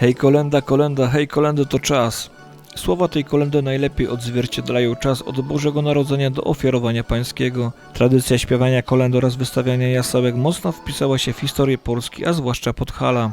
Hej kolenda, kolenda, hej kolenda to czas. Słowa tej kolendy najlepiej odzwierciedlają czas od Bożego Narodzenia do ofiarowania pańskiego. Tradycja śpiewania kolęd oraz wystawiania jasełek mocno wpisała się w historię Polski, a zwłaszcza Podhala.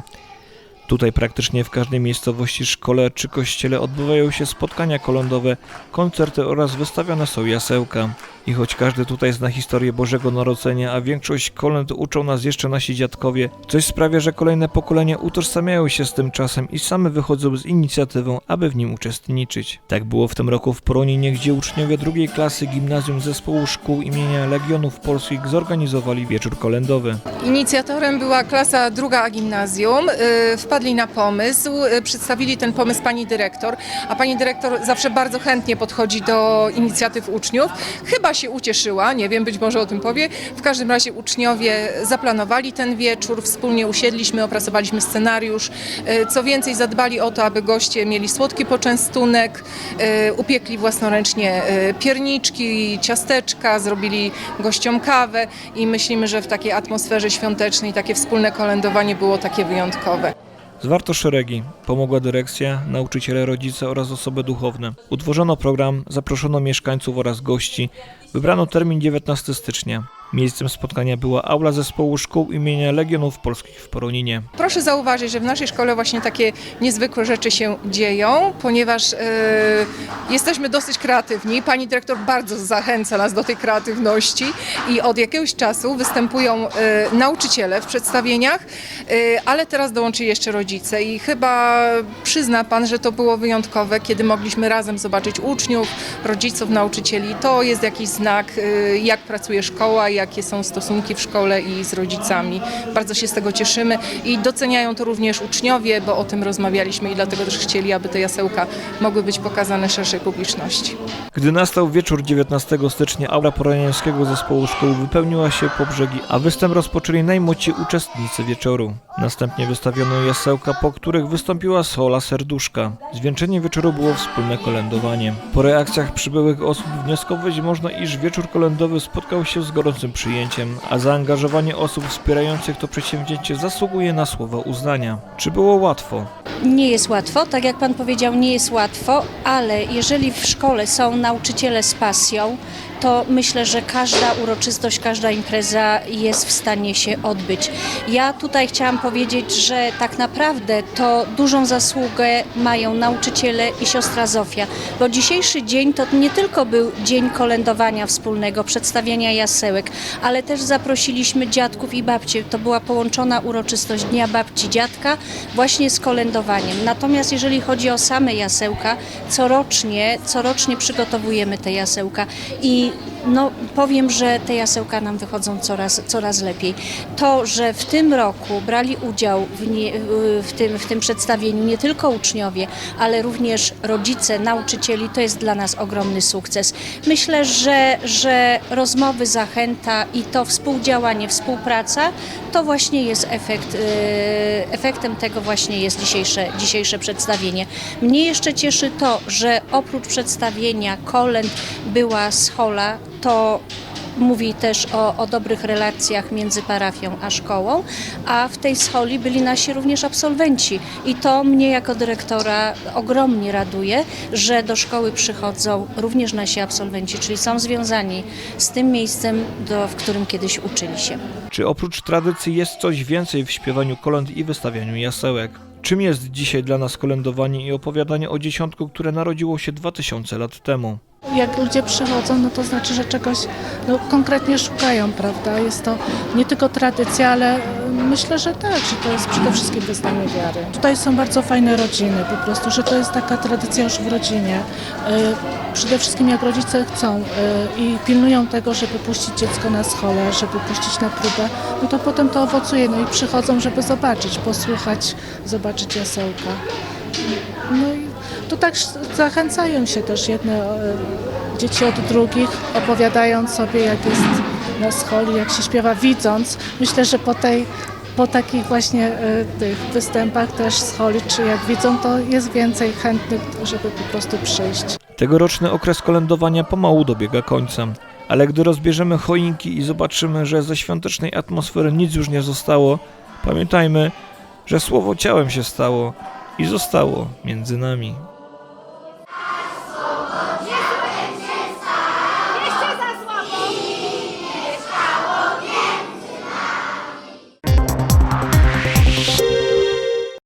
Tutaj praktycznie w każdej miejscowości, szkole czy kościele odbywają się spotkania kolędowe, koncerty oraz wystawiane są jasełka. I choć każdy tutaj zna historię Bożego Narodzenia, a większość kolęd uczą nas jeszcze nasi dziadkowie, coś sprawia, że kolejne pokolenia utożsamiają się z tym czasem i same wychodzą z inicjatywą, aby w nim uczestniczyć. Tak było w tym roku w Poroninie, gdzie uczniowie drugiej klasy gimnazjum zespołu szkół imienia Legionów Polskich zorganizowali wieczór kolędowy. Inicjatorem była klasa druga gimnazjum. Y, Wpadli na pomysł, y, przedstawili ten pomysł pani dyrektor, a pani dyrektor zawsze bardzo chętnie podchodzi do inicjatyw uczniów. Chyba się ucieszyła, nie wiem, być może o tym powie. W każdym razie uczniowie zaplanowali ten wieczór, wspólnie usiedliśmy, opracowaliśmy scenariusz. Y, Co więcej, zadbali o to, aby goście mieli słodki poczęstunek, upiekli własnoręcznie pierniczki, ciasteczka, zrobili gościom kawę i myślimy, że w takiej atmosferze świątecznej takie wspólne kolędowanie było takie wyjątkowe. Zwarto szeregi, pomogła dyrekcja, nauczyciele, rodzice oraz osoby duchowne. Utworzono program, zaproszono mieszkańców oraz gości. Wybrano termin 19 stycznia. Miejscem spotkania była aula zespołu szkół imienia Legionów Polskich w Poroninie. Proszę zauważyć, że w naszej szkole właśnie takie niezwykłe rzeczy się dzieją, ponieważ e, jesteśmy dosyć kreatywni. Pani dyrektor bardzo zachęca nas do tej kreatywności i od jakiegoś czasu występują e, nauczyciele w przedstawieniach, e, ale teraz dołączy jeszcze rodzice i chyba przyzna Pan, że to było wyjątkowe, kiedy mogliśmy razem zobaczyć uczniów, rodziców, nauczycieli. To jest jakiś znak, jak pracuje szkoła, jakie są stosunki w szkole i z rodzicami. Bardzo się z tego cieszymy i doceniają to również uczniowie, bo o tym rozmawialiśmy i dlatego też chcieli, aby te jasełka mogły być pokazane szerszej publiczności. Gdy nastał wieczór 19 stycznia, aula poroniańskiego zespołu szkół wypełniła się po brzegi, a występ rozpoczęli najmłodsi uczestnicy wieczoru. Następnie wystawiono jasełka, po których wystąpiła sola serduszka. Zwieńczeniem wieczoru było wspólne kolędowanie. Po reakcjach przybyłych osób wnioskować można, iż wieczór kolędowy spotkał się z gorącym przyjęciem, a zaangażowanie osób wspierających to przedsięwzięcie zasługuje na słowa uznania. Czy było łatwo? Nie jest łatwo, tak jak Pan powiedział, nie jest łatwo, ale jeżeli w szkole są nauczyciele z pasją, to myślę, że każda uroczystość, każda impreza jest w stanie się odbyć. Ja tutaj chciałam powiedzieć, że tak naprawdę to dużą zasługę mają nauczyciele i siostra Zofia, bo dzisiejszy dzień to nie tylko był dzień kolędowania wspólnego, przedstawiania jasełek, ale też zaprosiliśmy dziadków i babcie. To była połączona uroczystość Dnia Babci Dziadka właśnie z kolędowaniem. Natomiast jeżeli chodzi o same jasełka, corocznie, corocznie przygotowujemy te jasełka i no, powiem, że te jasełka nam wychodzą coraz, coraz lepiej. To, że w tym roku brali udział w, nie, w, tym, w tym przedstawieniu nie tylko uczniowie, ale również rodzice, nauczycieli, to jest dla nas ogromny sukces. Myślę, że, że rozmowy, zachęta i to współdziałanie, współpraca, to właśnie jest efekt, y, efektem tego właśnie jest dzisiejsze, dzisiejsze przedstawienie. Mnie jeszcze cieszy to, że oprócz przedstawienia kolęd była schola, to mówi też o, o dobrych relacjach między parafią a szkołą, a w tej scholi byli nasi również absolwenci. I to mnie jako dyrektora ogromnie raduje, że do szkoły przychodzą również nasi absolwenci, czyli są związani z tym miejscem, do, w którym kiedyś uczyli się. Czy oprócz tradycji jest coś więcej w śpiewaniu kolęd i wystawianiu jasełek? Czym jest dzisiaj dla nas kolędowanie i opowiadanie o dziesiątku, które narodziło się 2000 lat temu? Jak ludzie przychodzą, no to znaczy, że czegoś no, konkretnie szukają, prawda? Jest to nie tylko tradycja, ale e, myślę, że tak, że to jest przede wszystkim wyznanie wiary. Tutaj są bardzo fajne rodziny, po prostu, że to jest taka tradycja już w rodzinie. E, Przede wszystkim jak rodzice chcą e, i pilnują tego, żeby puścić dziecko na scholę, żeby puścić na próbę, no to potem to owocuje, no i przychodzą, żeby zobaczyć, posłuchać, zobaczyć jasełka. No tu tak zachęcają się też jedne e, dzieci od drugich, opowiadając sobie, jak jest na scholi, jak się śpiewa, widząc. Myślę, że po tej po takich właśnie e, tych występach też scholi, czy jak widzą, to jest więcej chętnych, żeby po prostu przyjść. Tegoroczny okres kolędowania pomału dobiega końca. Ale gdy rozbierzemy choinki i zobaczymy, że ze świątecznej atmosfery nic już nie zostało, pamiętajmy, że słowo ciałem się stało, i zostało między nami.